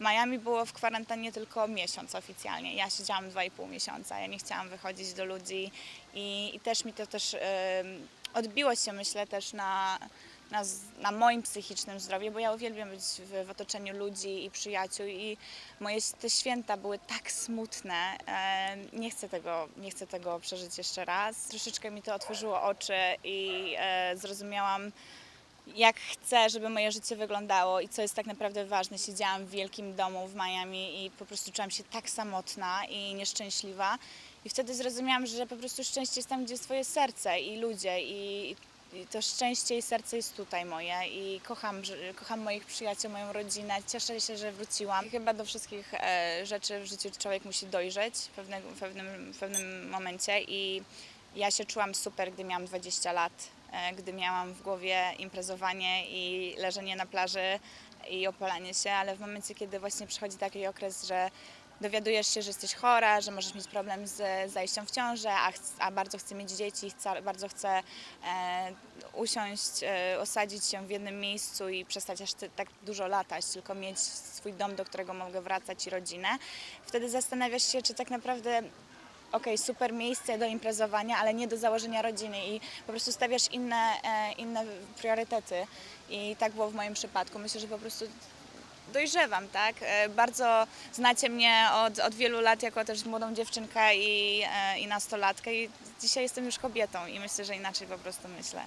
Miami było w kwarantannie tylko miesiąc oficjalnie. Ja siedziałam dwa i pół miesiąca. Ja nie chciałam wychodzić do ludzi i, i też mi to też odbiło się, myślę, też na, na, na moim psychicznym zdrowiu, bo ja uwielbiam być w, w otoczeniu ludzi i przyjaciół i moje te święta były tak smutne. Nie, chcę tego, nie chcę tego przeżyć jeszcze raz. Troszeczkę mi to otworzyło oczy i e, zrozumiałam, jak chcę, żeby moje życie wyglądało i co jest tak naprawdę ważne. Siedziałam w wielkim domu w Miami i po prostu czułam się tak samotna i nieszczęśliwa. I wtedy zrozumiałam, że po prostu szczęście jest tam, gdzie jest twoje serce i ludzie i, to szczęście i serce jest tutaj moje i kocham, kocham moich przyjaciół, moją rodzinę. Cieszę się, że wróciłam. I chyba do wszystkich e, rzeczy w życiu człowiek musi dojrzeć w pewnym, w pewnym, w pewnym momencie i ja się czułam super, gdy miałam 20 lat, gdy miałam w głowie imprezowanie i leżenie na plaży i opalanie się, ale w momencie, kiedy właśnie przychodzi taki okres, że dowiadujesz się, że jesteś chora, że możesz mieć problem z zajściem w ciążę, a, a bardzo chcę mieć dzieci, bardzo chcę e, usiąść, e, osadzić się w jednym miejscu i przestać aż tak dużo latać, tylko mieć swój dom, do którego mogę wracać i rodzinę. Wtedy zastanawiasz się, czy tak naprawdę okej, super miejsce do imprezowania, ale nie do założenia rodziny i po prostu stawiasz inne, e, inne priorytety. I tak było w moim przypadku. Myślę, że po prostu dojrzewam, tak? E, Bardzo znacie mnie od, od wielu lat jako też młodą dziewczynkę i, e, i nastolatkę i dzisiaj jestem już kobietą i myślę, że inaczej po prostu myślę.